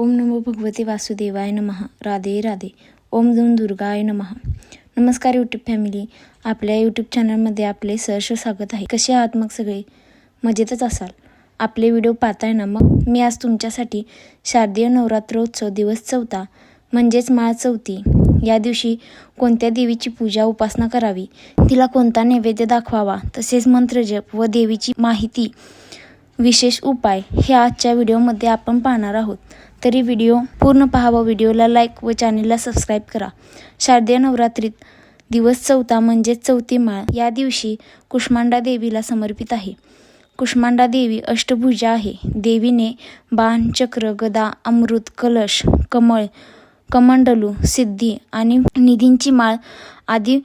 ओम नमो भगवते वासुदेवाय नमः. राधे राधे. ओम दोन दुर्गाय नमः. नमस्कार यूट्यूब फॅमिली आपल्या यूट्यूब चॅनलमध्ये आपले सहर्ष स्वागत आहे. कसे आहात मग सगळे? मजेतच असाल. आपले व्हिडिओ पाहताय ना मग? मी आज तुमच्यासाठी शारदीय नवरात्रोत्सव दिवस चौथा म्हणजेच माळ चौथी या दिवशी कोणत्या देवीची पूजा उपासना करावी? तिला कोणता नैवेद्य दाखवावा? तसेच मंत्रजप व देवीची माहिती विशेष उपाय हे आजच्या व्हिडिओमध्ये आपण पाहणार आहोत. तरी व्हिडिओ पूर्ण पहा व्हिडिओला लाईक व चॅनेलला सबस्क्राईब करा. शारदीय नवरात्रीत दिवस चौथा म्हणजेच चौथी माळ या दिवशी कुष्मांडा देवीला समर्पित आहे. कुष्मांडा देवी अष्टभुजा आहे. देवीने बाण चक्र गदा अमृत कलश कमळ कमंडलू सिद्धी आणि निधींची माळ आदी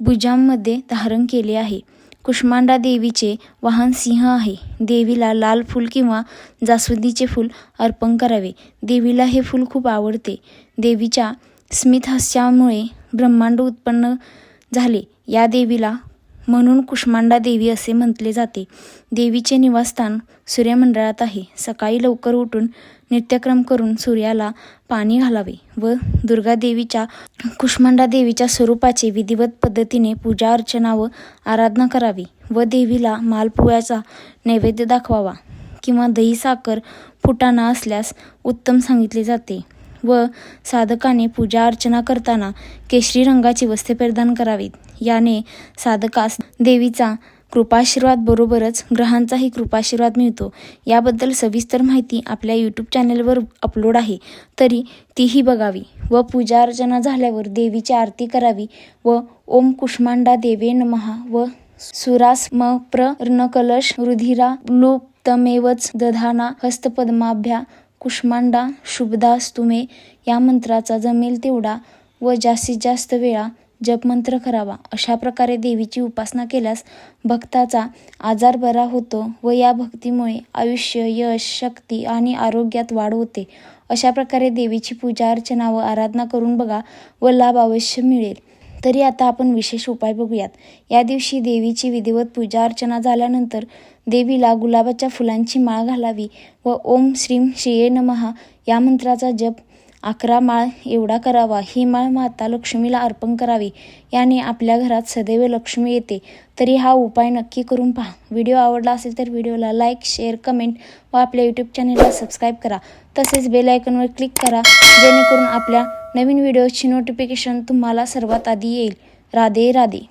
भुजांमध्ये धारण केले आहे. कुष्मांडा देवीचे वाहन सिंह आहे. देवीला लाल फूल किंवा जास्वंदीचे फूल अर्पण करावे. देवीला हे फूल खूप आवडते. देवीच्या स्मितहास्यामुळे ब्रह्मांड उत्पन्न झाले. या देवीला म्हणून कुष्मांडा देवी असे म्हटले जाते. देवीचे निवासस्थान सूर्यमंडळात आहे. सकाळी लवकर उठून नित्यक्रम करून सूर्याला पाणी घालावे व दुर्गा देवीच्या कुष्मांडा देवीच्या स्वरूपाचे विधिवत पद्धतीने पूजा अर्चना व आराधना करावी व देवीला मालपुव्याचा नैवेद्य दाखवावा किंवा दही साखर फुटाणा असल्यास उत्तम सांगितले जाते. व साधकाने पूजा अर्चना करताना केशरी रंगाची वस्त्रे परिधान करावीत. याने साधकास देवीचा कृपाशीर्वाद बरोबरच ग्रहांचाही कृपाशीर्वाद मिळतो. याबद्दल सविस्तर माहिती आपल्या यूट्यूब चॅनलवर अपलोड आहे. तरी तीही बघावी व पूजा अर्चना झाल्यावर देवीची आरती करावी व ओम कुष्मांडा देवे नमहा व सुरास म कलश रुधिरा लुप्तमेवच दधाना हस्तपद्माभ्या कुष्मांडा शुभदास तुमे या मंत्राचा जमेल तेवढा व जास्तीत जास्त वेळा जपमंत्र करावा. अशा प्रकारे देवीची उपासना केल्यास भक्ताचा आजार बरा होतो व या भक्तीमुळे आयुष्य यश शक्ती आणि आरोग्यात वाढ होते. अशा प्रकारे देवीची पूजा अर्चना व आराधना करून बघा व लाभ अवश्य मिळेल. तरी आता आपण विशेष उपाय बघूयात. या दिवशी देवीची विधिवत पूजा अर्चना झाल्यानंतर देवीला गुलाबाच्या फुलांची माळ घालावी व ओम श्रीम श्रीये नमहा या मंत्राचा जप अकरा माळ एवढा करावा ही माळ माता लक्ष्मीला अर्पण करावी. याने आपल्या घरात सदैव लक्ष्मी येते. तरी हा उपाय नक्की करून पहा. व्हिडिओ आवडला असेल तर व्हिडिओला लाईक शेअर कमेंट व आपल्या यूट्यूब चॅनलला सबस्क्राईब करा. तसेच बेल आयकॉनवर क्लिक करा जेणेकरून आपल्या नवीन व्हिडिओची नोटिफिकेशन तुम्हाला सर्वात आधी येईल. राधे राधे.